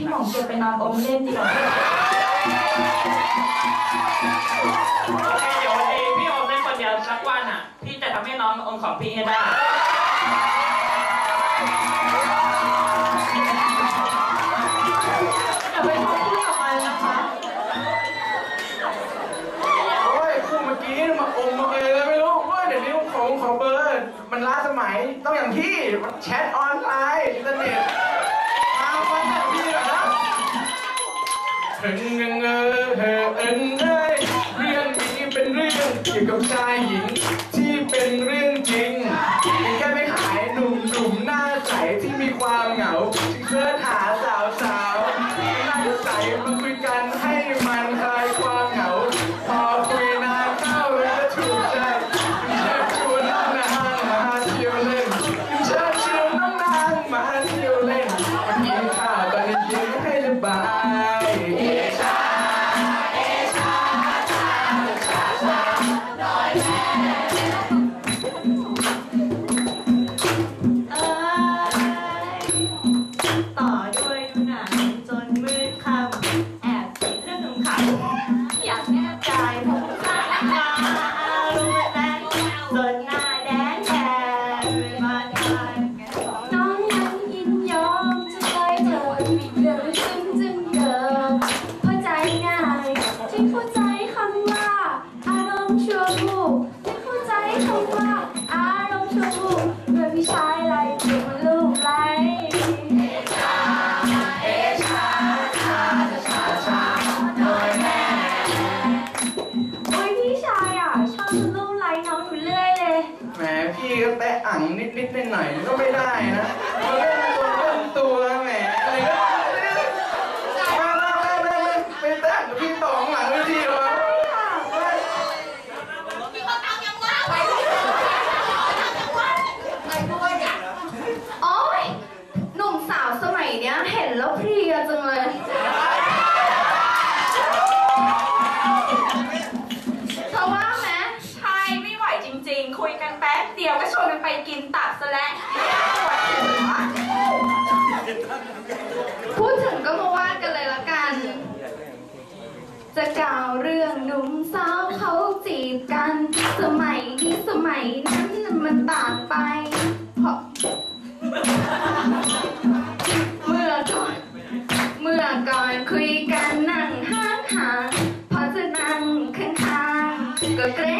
พี่หม่องเก็บไปนอนอมเล่นดีกว่าเดี๋ยนนี้พี่อมเล่นคนเดียวสักวันอะ พี่จะทำให้น้องอมของพี่ให้ได้ อย่ไปพี่กับมันนะคะ โอ้ยคู่เมื่อกี้มาอมมาอยเลยไม่รู้เว้ยเดี๋ยวนี้ของของเบอร์ มันล้าสมัยต้องอย่างพี่มันแชท เฮ้ยเฮ้ยเฮ้ยเฮ้ยเรื่องนี้เป็นเรื่องเกี่ยวกับใจ time. นิดๆหน่อยก็ไม่ได้นะ จะกล่าวเรื่องหนุ่มสาวเขาจีบกัน สมัยนี้สมัยนั้นมันต่างไป เพรเมื่อก่อน เมื่อก่อนคุยกันนั่งห้างหางพอจะนั่งข้างๆก็เกรง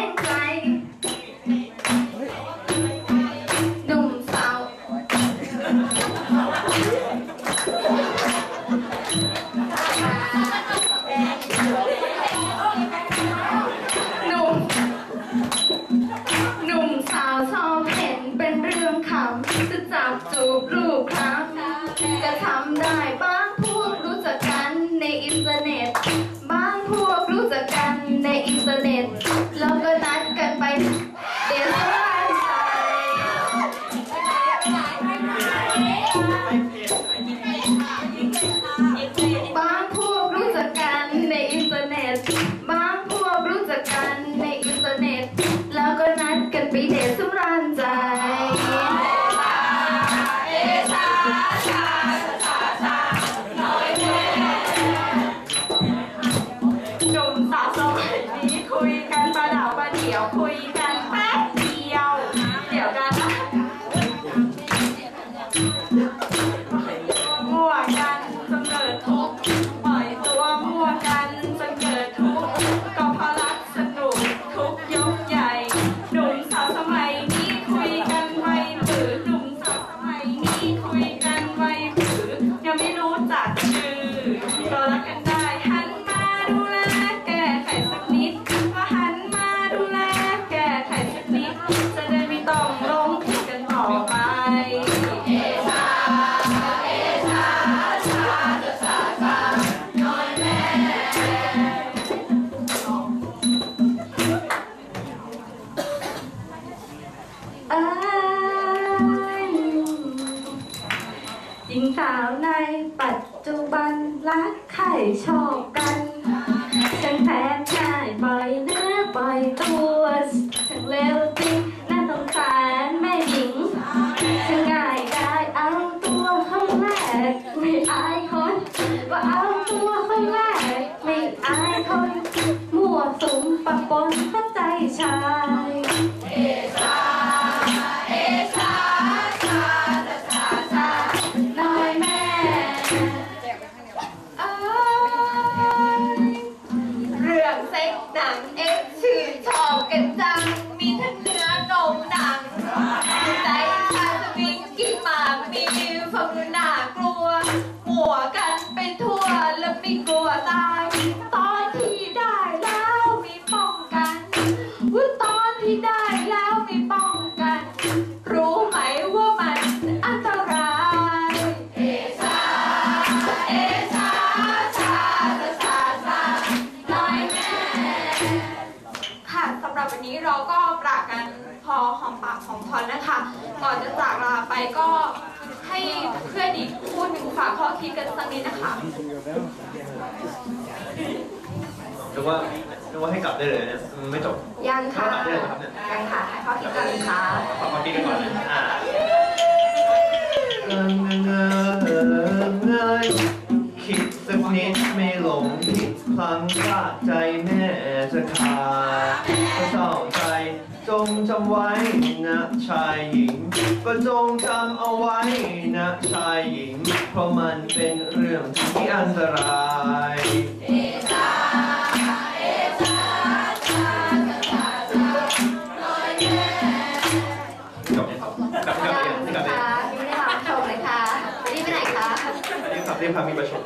เนื้อปล่อยตัวฉันเร็วจริงน่าสงสารแม่หญิงถึงง่ายกายเอาตัวเข้าแรกไม่อายคนว่าเอาตัวเข้าแรกไม่อายคนมั่วสุมปะปนเข้าใจฉัน ก่อนจะจากลาไปก็ให้เพื่อนอีกคู่หนึ่งฝากข้อคิดกันสักนิดนะคะนึกว่านึกว่าให้กลับได้เลยเนี่ยมันไม่จบยังค่ะกลับได้เลยครับเนี่ยยังค่ะให้ข้อคิดกันเลยค่ะขอมากินกันก่อนเลยอ่าเงยคิดสักนิดไม่หลงผิดพลังพลาดใจแม่จะขาดก็เศร้าใจ จงจำไว้นะชายหญิง ก็จงจำเอาไว้นะชายหญิง เพราะมันเป็นเรื่องที่อันตรายกลับกลับกลับเองกลับเองค่ะไม่ได้รับชมเลยค่ะรีบไปไหนคะรีบกลับเรียบพามีประชุม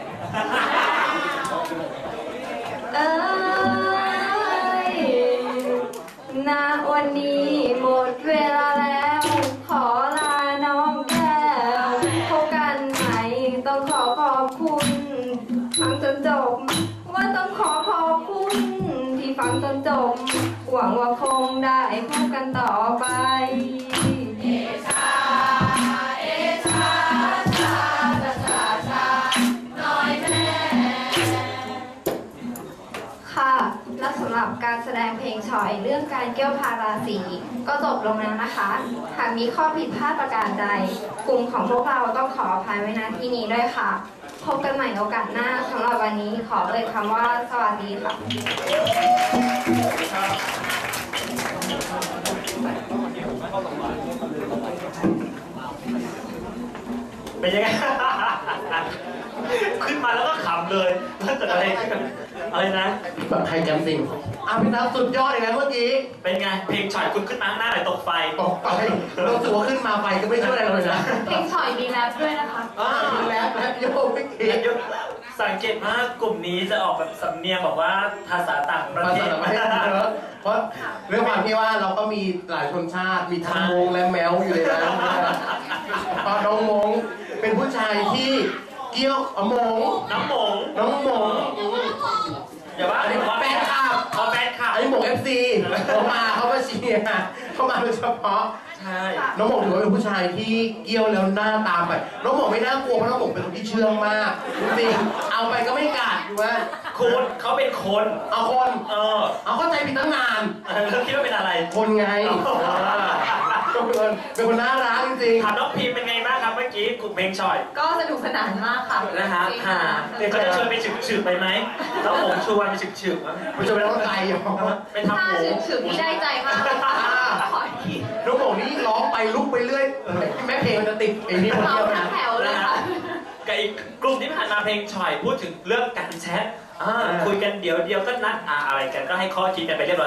งว่าคงได้พบกันต่อไปค่ะและสำหรับการแสดงเพลงชอยเรื่องการเกี่ยวพาราสีก็จบลงแล้วนะคะ หากมีข้อผิดพลาดประการใด กลุ่มของพวกเราต้องขออภัยไว้ณที่นี้ด้วยค่ะ พบกันใหม่โอกาสหน้าสำหรับวันนี้ขอเลยคำว่าสวัสดีค่ะ เป็นยังไง ขึ้นมาแล้วก็ขำเลยแล้วเกิดอะไรขึ้นอะไรนะ แบบใครจำสิ่ง อะพี่นัทสุดยอดเลยนะเมื่อกี้เป็นไง เพลงฉ่อยคุณขึ้นมาข้างหน้าหน่อยตกไฟ ตกไปรู้สึกว่าขึ้นมาไปก็ไม่ช่วยอะไรเลยนะเพลงชอยมีแรปด้วยนะคะอ่ามีแรปแรปโยกไม่เกี่ยวสังเกตว่ากลุ่มนี้จะออกแบบสำเนียงบอกว่าภาษาต่างประภาเทษาศต่างประเทศเยอะเพราะเรื่องความที่ว่าเราก็มีหลายชนชาติมีทั้งมงและแมวอยู่ในนั้นนะพอน้องมงเป็นผู้ชายที่เกี่ยวอะมงน้ำหมงน้องมงอย่าว่าอันนี้ว่าแฟนคลับเอาแฟนคลับ อันนี้หมงเอฟซีเขามาเขามาเชียร์เขามาโดยเฉพาะใช่น้องหมงถือว่าเป็นผู้ชายที่เกี้ยวแล้วหน้าตามไปน้องหมงไม่น่ากลัวเพราะน้องหมงเป็นคนที่เชื่องมากจริงๆเอาไปก็ไม่กัดอยู่ว่าคุณเขาเป็นคนเอาคน เออ เอาเข้าใจผิดตั้งนานแล้วคิดว่าเป็นอะไร คนไงอ๋อก็เป็นคนเป็นคนน่ารักจริงถามน้องพิมเป็นไง กี้กลุ่มเพลงฉ่อยก็สนุกสนานมากค่ะนะฮะค่ะเดี๋ยวเขาจะชวนไปฉึกฉึกๆไปไหมแล้วผมชวนไปฉึกฉึกๆมั้ยๆมันจะเป็นน้องไก่อยู่ไปทำถ้าหมูถึงถึงนี่ได้ใจมากเลยค่ะขออีกทีน้องหมงนี่ร้องไปลุกไปเรื่อยแม่เพลงมันจะติดไอ้นี่คนเราเดียวทั้นะงแถวเลยนะฮะค่ะกับอีกกลุ่มที่ผ่านมาเพลงฉ่อยพูดถึงเรื่องการแชทอ่าคุยกันเดี๋ยวเดียวก็นัดอ่าอะไรกันก็ให้ข้อคิดกันไปเรียบร้อย